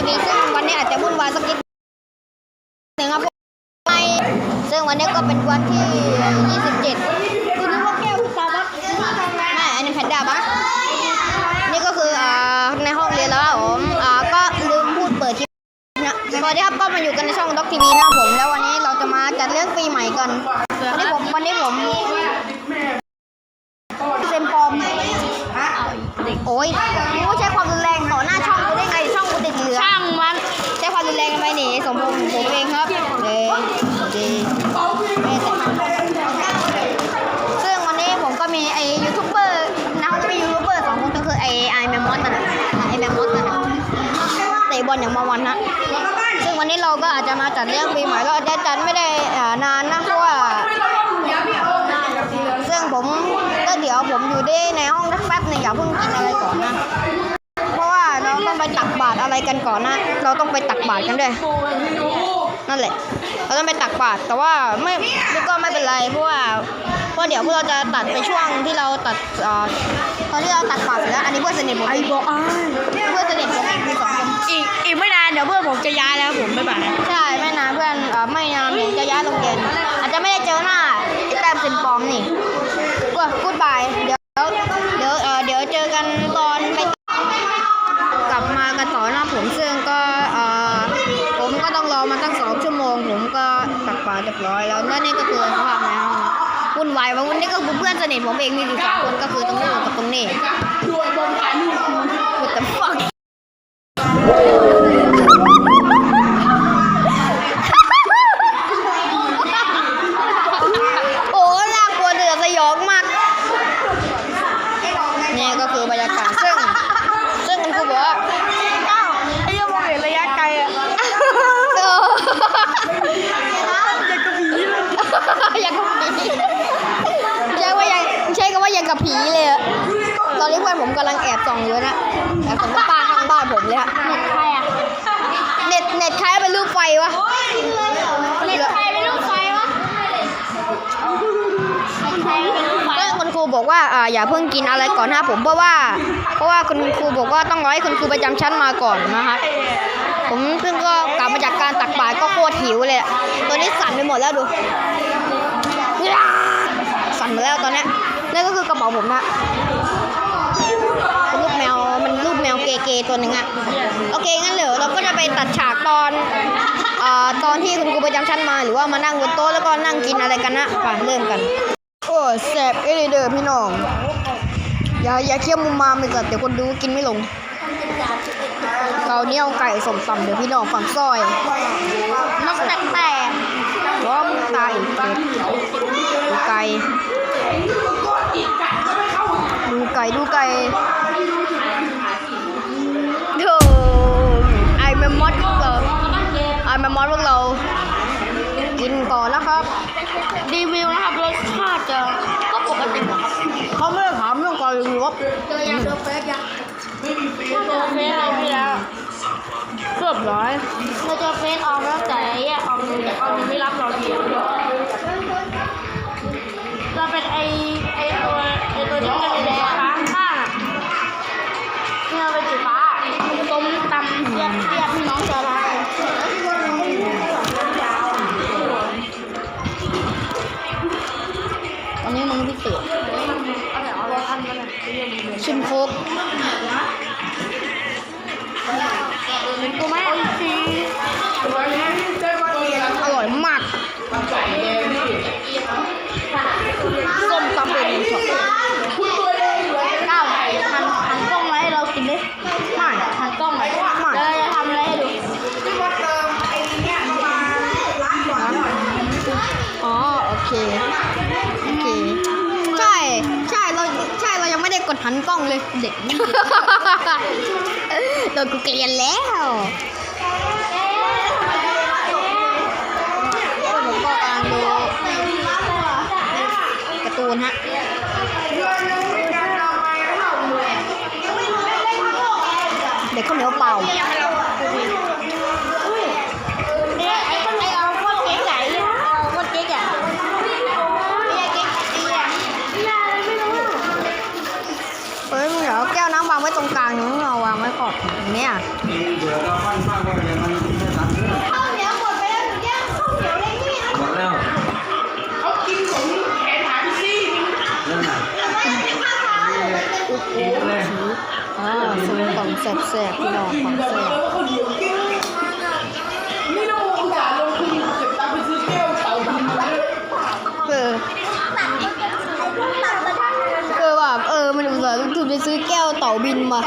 ทีวีซึ่งวันนี้อาจจะวุ่นวายสักนิดนึงครับซึ่งวันนี้ก็เป็นวันที่ 27คุณนึกว่าแก้วสตาร์บัคไม่อันนี้แพนด้าบ้างนี่ก็คืออ่าในห้องเรียนแล้วผมอ่าก็ลืมพูดเปิดคลิปนะสวัสดีครับก็มาอยู่กันในช่องด็อกทีวีนะผมแล้ววันนี้เราจะมาจัดเรื่องปีใหม่กัน วันนี้ผมวันนี้ผมเซมปอมโอ้ย รุนแรงทำไมหนีสมพงษ์ผมเองครับเดเดไม่แต่ซึ่งวันนี้ผมก็มีไอยูทูบเบอร์นะจะมียูทูบเบอร์สองคนก็คือไอไอแมมมอสนั่นะไอแมมมอสนั่นะเตะบอลอย่างมาวันนะซึ่งวันนี้เราก็อาจจะมาจัดเรื่องปีใหม่เราอาจจะจัดไม่ได้นานนะเพราะว่าซึ่งผมก็เดี๋ยวผมอยู่ได้ในห้องสักแป๊บหนึงอย่าเพิ่งกินอะไรก่อนนะ ไปตักบาตรอะไรกันก่อนนะ เราต้องไปตักบาตรกันด้วย นั่นแหละ เราต้องไปตักบาตรแต่ว่าไม่ก็ไม่เป็นไรเพราะว่าเพราะเดี๋ยวพวกเราจะตัดไปช่วงที่เราตัดเอ่อตอนที่เราตักบาตรเสร็จแล้วอันนี้เพื่อนสนิทผมไอ้เองบอกอ้ายเพื่อนสนิทผมเองมีสองคนอีกอีกไม่นานเดี๋ยวเพื่อนผมจะย้ายแล้วผมไม่บายาเรียบร้อยแล้วนั่นนี่ก็คือสภาพในห้องวุ่นวายว่าวันนี้ก็คือเพื่อนสนิทผมเองมีอยู่สองคนก็คือตรงนู้นกับตรงนี้ด้วยบอมถ่ายรูป What the fuck โอ้น่ากลัวเดือดสยองมาก นี่ก็คือบรรยากาศซึ่ง ซึ่งคุณครูบอกว่า เอ้าไอ้ยังมองเห็นระยะไกลอะ เออ อยากกระผีเลย อย่างกับผีใช่ว่ายังใช่ก็ว่ายังกับผีเลยอะตอนนี้ เพื่อนผมกำลังแอบส่องอยู่นะแอบส่องป้าข้างบ้านผมเลยฮะใครอะเน็ตเน็ตใครเป็นรูปไฟวะเล่นใครเป็นลูกไฟวะใครเป็นลูกไฟเพื่อนคุณครูบอกว่าอ่าอย่าเพิ่งกินอะไรก่อนหน้าผมเพราะว่า เพราะว่าคุณครูบอกว่าต้องรอให้คุณครูประจำชั้นมาก่อนนะคะผมเพิ่งก็กลับมาจากการตักบาตรก็โคตรหิวเลยอะตัวนี้สั่นไปหมดแล้วดูสั่นหมดแล้วตอนเนี้ยนั่นก็คือกระเป๋าผมนะเป็นรูปแมวมันรูปแมว เกย์ๆตัวหนึ่งอะโอเคงั้นเดี๋ยวเราก็จะไปตัดฉากตอนเอ่อตอนที่คุณครูประจำชั้นมาหรือว่ามานั่งบนโต๊ะแล้วก็นั่งกินอะไรกันนะไปเริ่มกัน โอ้แสบเอเลเดอร์พี่น้องอย่าอย่าเคี่ยวมุมมามเลยก่อนเดี๋ยวคนดูกินไม่ลงเกาเหนียวไก่สมตำเดี๋ยวพี่น้องฝั่งซอยนกแต่แต่ล้อมงตายเป็ดดูไก่ดูไก่ดูไก่ ไอแมมมอสพวกเรา กินก่อนนะครับรีวิวนะครับรสชาติจะก็ปกตินะครับเขาไม่ได้ถามเรื่องการรีวิวครับเจอยังเจอเฟซยังเจอเฟซอะไรพี่แล้วเกือบร้อยเราเจอเฟซออมแล้วแต่ไอ้แย่ออมแต่ออมไม่รับเราทีเราเป็นไอไอตัวไอตัวที่เป็นแดงฟ้าข้างอะเนี่ยเป็นสีฟ้าต้มตำเรียบเรียบพี่น้องเจออะ ชิมโคกกูไม่เอาสีอร่อยมากส้มตำเป็นช็อตก้าวหันหันกล้องมาให้เรากินดิไม่หันกล้องมาเดี๋ยวเราจะทำอะไรให้ดูอ๋อโอเคโอเค หันกล้องเลยเด็กโดนกูเกลียนแล้วผมก็กำลังดูการ์ตูนฮะเด็กข้าวเหนียวเปล่า เฮ้ยมึงเดี๋ยวอแก้วน้ำวางไว้ตรงกลางนู้นเราวางไว้ก่อนเนี้ยข้าวเหนียวหมดไปแล้วหนูแย่ข้าเนียเลยนี่หมดแล้วเขากินของแขนหาสินั่นแหละกินเลยนอ่าสมของแสบๆพี่น้องของแสบ ไปซื้อแก้วเต่าบินมา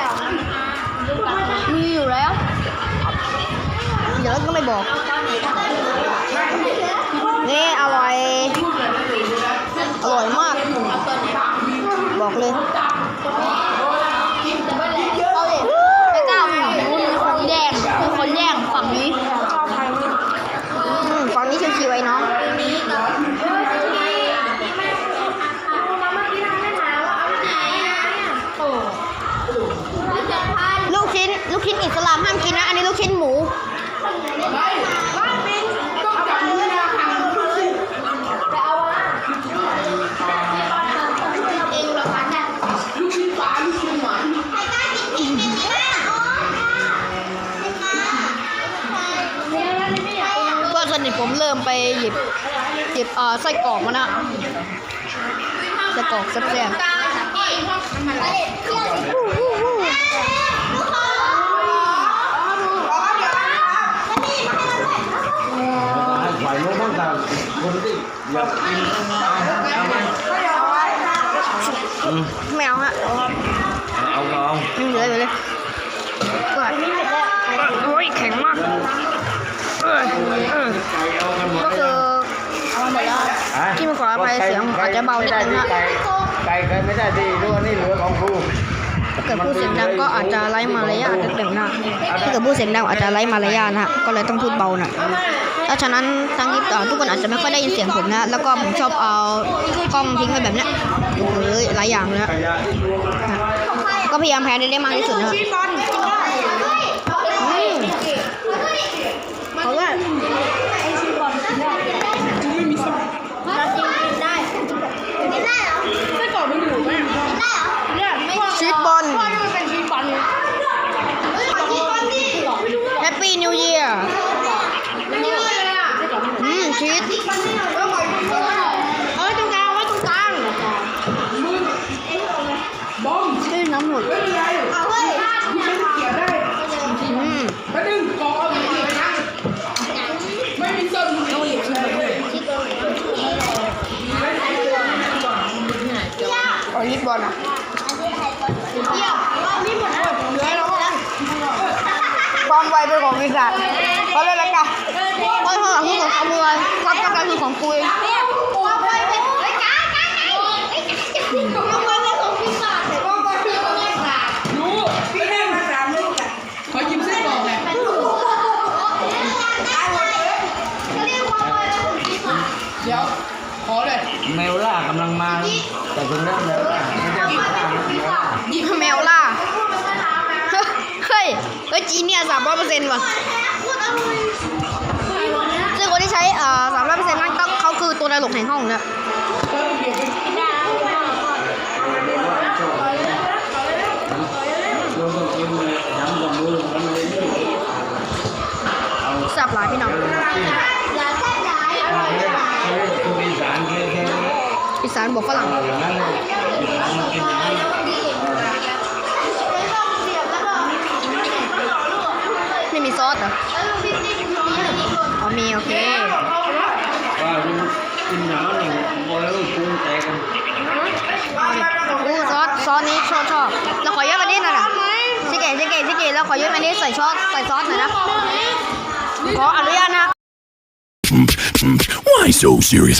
มีอยู่แล้ว เดี๋ยวก็ไม่บอก นี่อร่อย อร่อยมาก บอกเลย มเริ่มไปหยิบหยิบเอ่อไส้กรอกมานะไส้กรอกแซ่บๆให้ฝ่ายโน้นบ้างแต่คนที่อยากกินต้องมาเอาเอาไหมอืมไม่เอาฮะเอาก็เอายังเหลืออยู่เลยเปิดโอ้ยแข็งมากเออเออ ฮะที่มาขออภัยเสียงอาจจะเบานิดนึงฮะไก่ไก่เคยไม่ได้ดีด้วยนี่เหลือของครูถ้าเกิดพูดเสียงดังก็อาจจะไร้มารยาทนิดหนึ่งนะถ้าเกิดพูดเสียงดังอาจจะไร้มารยาทนะฮะก็เลยต้องพูดเบาหน่อยถ้าฉะนั้นทั้งที่เอ่อทุกคนอาจจะไม่ค่อยได้ยินเสียงผมนะ แล้วก็ผมชอบเอากล้องทิ้งไว้แบบเนี้ยโอ้โหหลายอย่างเลยนะขยะที่รวมกันก็พยายามแพ้ได้มากที่สุดนะฮะอืมเอาเลย ไส้กรอกมันอยู่ไหมเนี่ยไม่ ชีสบอล พ่อนี่มันเป็นชีสบอลเนี่ย แฮปปี้นิวเยียร์ มันเยอะเลยอะ อืมชีส เอ้ยตรงกลางไว้ตรงกลาง บอม ชื่อน้ำ หมด ไม่เป็นไรคุณใช้ตะเกียบได้อืมมาดึงกอเอาอย่างนี้เลนะไม่มีส้นไม่มีเลยเอาชีสบอลอะเยี่ยมรอบนี้หลือแล้วอะความไวเป็นของวิสาเขาเลยละกันเพราะข้างหลังคือของขโมยความกำลังคือของคุยเนี่ยควาไวเป็น แมวล่ากำลังมา แต่ถึงแล้วแมวล่าไม่ได้แมวล่านะแมวล่าแมวล่าเฮ้ยเฮ้ยจีเนี่ยสามร้อยเปอร์เซ็นต์ว่ะซึ่งคนที่ใช้เอ่อสามร้อยเปอร์เซ็นต์นั่นก็เขาคือตัวตลกแห่งห้องเนี่ยโยนต้องกินเลยย้ำกับมือมันเลยนี่เอาแซ่บหลายพี่น้องานบอกฝรั่งไม่มีซอสเหรออ๋อมีโอเคอู้ซอสซอสนี้ชอบชอบเราขอเยอะกว่านี้หน่อยนะชิเกะชิเกะชิเกะแล้วขอเยอะกว่านี้ใส่ซอสใส่ซอสหน่อยนะขออนุญาตนะ Why so serious?